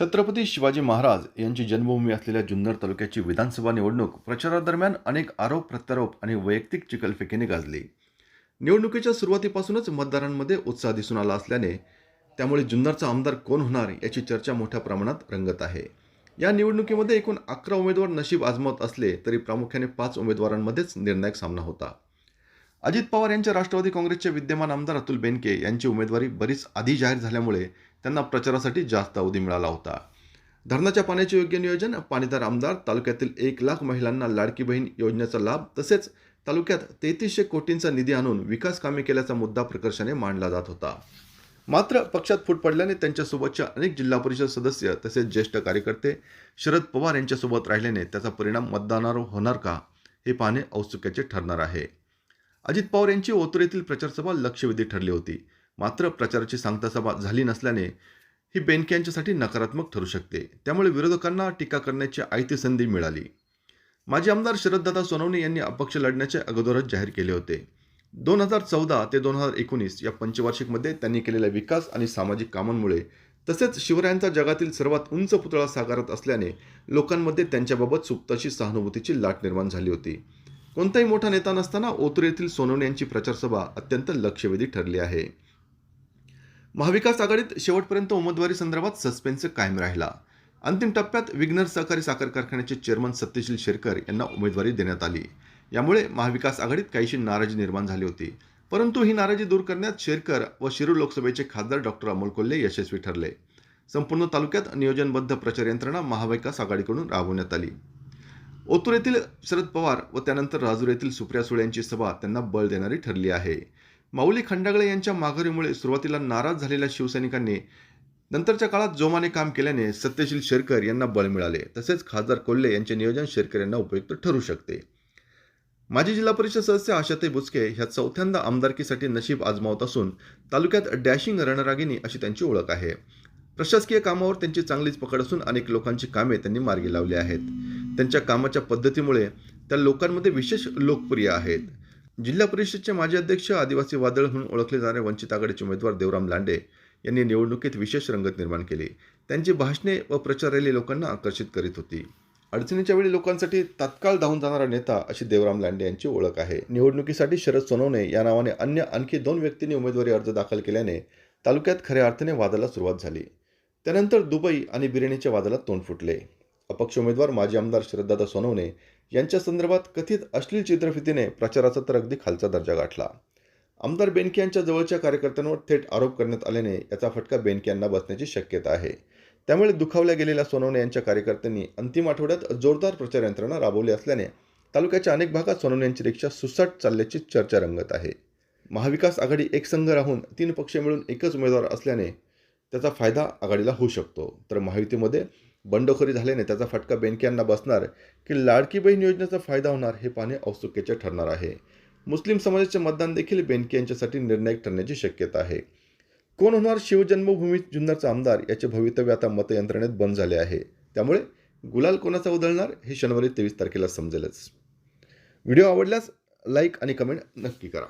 छत्रपती शिवाजी महाराज यांची जन्मभूमी असलेल्या जुन्नर तालुक्याची विधानसभा निवडणूक प्रचारादरम्यान अनेक आरोप प्रत्यारोप आणि वैयक्तिक चिकलफेकीने गाजली. निवडणुकीच्या सुरुवातीपासूनच मतदारांमध्ये उत्साह दिसून आला असल्याने त्यामुळे जुन्नरचा आमदार कोण होणार याची चर्चा मोठ्या प्रमाणात रंगत आहे. या निवडणुकीमध्ये एकूण अकरा उमेदवार नशीब आजमावत असले तरी प्रामुख्याने पाच उमेदवारांमध्येच निर्णायक सामना होता. अजित पवार यांच्या राष्ट्रवादी काँग्रेसचे विद्यमान आमदार अतुल बेनके यांची उमेदवारी बरीच आधी जाहीर झाल्यामुळे त्यांना प्रचारासाठी जास्त अवधी मिळाला होता. धरणाच्या पाण्याचे योग्य नियोजन पाणीदार आमदार तालुक्यातील एक लाख महिलांना लाडकी बहीण योजनेचा लाभ तसेच तालुक्यात तेहतीसशे कोटींचा निधी आणून विकास कामे केल्याचा मुद्दा प्रकर्षाने मांडला जात होता. मात्र पक्षात फूट पडल्याने त्यांच्यासोबतच्या अनेक जिल्हा परिषद सदस्य तसेच ज्येष्ठ कार्यकर्ते शरद पवार यांच्यासोबत राहिल्याने त्याचा परिणाम मतदानावर होणार का हे पाहणे औत्सुक्याचे ठरणार आहे. अजित पवार यांची ओतूर येथील प्रचारसभा लक्षवेधी ठरली होती. मात्र प्रचाराची सांगता सभा झाली नसल्याने ही बेनके यांच्यासाठी नकारात्मक ठरू शकते. त्यामुळे विरोधकांना टीका करण्याची आयती संधी मिळाली. माजी आमदार शरददादा सोनवणे यांनी अपक्ष लढण्याचे अगोदरच जाहीर केले होते. दोन हजार चौदा ते दोन हजार एकोणीस या पंचवार्षिकमध्ये त्यांनी केलेल्या विकास आणि सामाजिक कामांमुळे तसेच शिवरायांचा जगातील सर्वात उंच पुतळा साकारत असल्याने लोकांमध्ये त्यांच्याबाबत सुप्त सहानुभूतीची लाट निर्माण झाली होती. कोणताही मोठा नेता नसताना ओतूर येथील सोनवणे यांची प्रचारसभा अत्यंत लक्षवेधी ठरली आहे. महाविकास आघाडीत शेवटपर्यंत उमेदवारी संदर्भात सस्पेन्स कायम राहिला. अंतिम टप्प्यात विघ्नर सहकारी साखर कारखान्याचे चेअरमन सत्यशील शेरकर यांना उमेदवारी देण्यात आली. यामुळे महाविकास आघाडीत काहीशी नाराजी निर्माण झाली होती. परंतु ही नाराजी दूर करण्यात शेरकर व शिरूर लोकसभेचे खासदार डॉक्टर अमोल कोल्हे यशस्वी ठरले. संपूर्ण तालुक्यात नियोजनबद्ध प्रचार यंत्रणा महाविकास आघाडीकडून राबवण्यात आली. ओतूर येथील शरद पवार व त्यानंतर राजूर येथील सुप्रिया सुळे यांची सभा त्यांना बळ देणारी ठरली आहे. माऊली खंडागळे यांच्या माघारीमुळे सुरुवातीला नाराज झालेल्या शिवसैनिकांनी नंतरच्या काळात जोमाने काम केल्याने सत्यशील शेरकर यांना बळ मिळाले. तसेच खासदार कोल्हे यांचे नियोजन शेरकर यांना उपयुक्त ठरू शकते. माजी जिल्हा परिषद सदस्य आशाताई बुचके ह्या चौथ्यांदा आमदारकीसाठी नशीब आजमावत असून तालुक्यात डॅशिंग रणरागिनी अशी त्यांची ओळख आहे. प्रशासकीय कामावर त्यांची चांगलीच पकड असून अनेक लोकांची कामे त्यांनी मार्गी लावली आहेत. त्यांच्या कामाच्या पद्धतीमुळे त्या लोकांमध्ये विशेष लोकप्रिय आहेत. जिल्हा परिषदचे माजी अध्यक्ष आदिवासी वादळ म्हणून ओळखले जाणारे वंचित आघाडीचे उमेदवार देवराम लांडे यांनी निवडणुकीत विशेष रंगत निर्माण केली. त्यांची भाषणे व प्रचार रॅली लोकांना आकर्षित करीत होती. अडचणीच्या वेळी लोकांसाठी तात्काळ धावून जाणारा नेता अशी देवराम लांडे यांची ओळख आहे. निवडणुकीसाठी शरद सोनवणे या नावाने अन्य आणखी दोन व्यक्तींनी उमेदवारी अर्ज दाखल केल्याने तालुक्यात खऱ्या अर्थाने वादाला सुरुवात झाली. त्यानंतर दुबई आणि बिर्याणीच्या वादाला तोंड फुटले. अपक्ष उमेदवार माजी आमदार शरददादा सोनवणे यांच्या संदर्भात कथित अश्लील चित्रफितीने प्रचाराचा तर अगदी खालचा दर्जा गाठला. आमदार बेनके यांच्या जवळच्या कार्यकर्त्यांवर थेट आरोप करण्यात आल्याने याचा फटका बेनके यांना बसण्याची शक्यता आहे. त्यामुळे दुखावल्या गेलेल्या सोनवणे यांच्या कार्यकर्त्यांनी अंतिम आठवड्यात जोरदार प्रचार यंत्रणा राबवली असल्याने तालुक्याच्या अनेक भागात सोनवणे यांची रिक्षा सुसाट चालल्याची चर्चा रंगत आहे. महाविकास आघाडी एक संघ राहून तीन पक्ष मिळून एकच उमेदवार असल्याने त्याचा फायदा आघाडीला होऊ शकतो. तर महायुतीमध्ये बंडखोरी झाल्याने त्याचा फटका बेनक्यांना बसणार की लाडकी बहीण योजनेचा फायदा होणार हे पाहणे औत्सुक्याचे ठरणार आहे. मुस्लिम समाजाचे मतदान देखील बेनके यांच्यासाठी निर्णायक ठरण्याची शक्यता आहे. कोण होणार शिवजन्मभूमी जुन्नरचा आमदार याचे भवितव्य आता मतयंत्रणेत बंद झाले आहे. त्यामुळे गुलाल कोणाचा उधळणार हे शनिवारी तेवीस तारखेला समजेलच. व्हिडिओ आवडल्यास लाईक आणि कमेंट नक्की करा.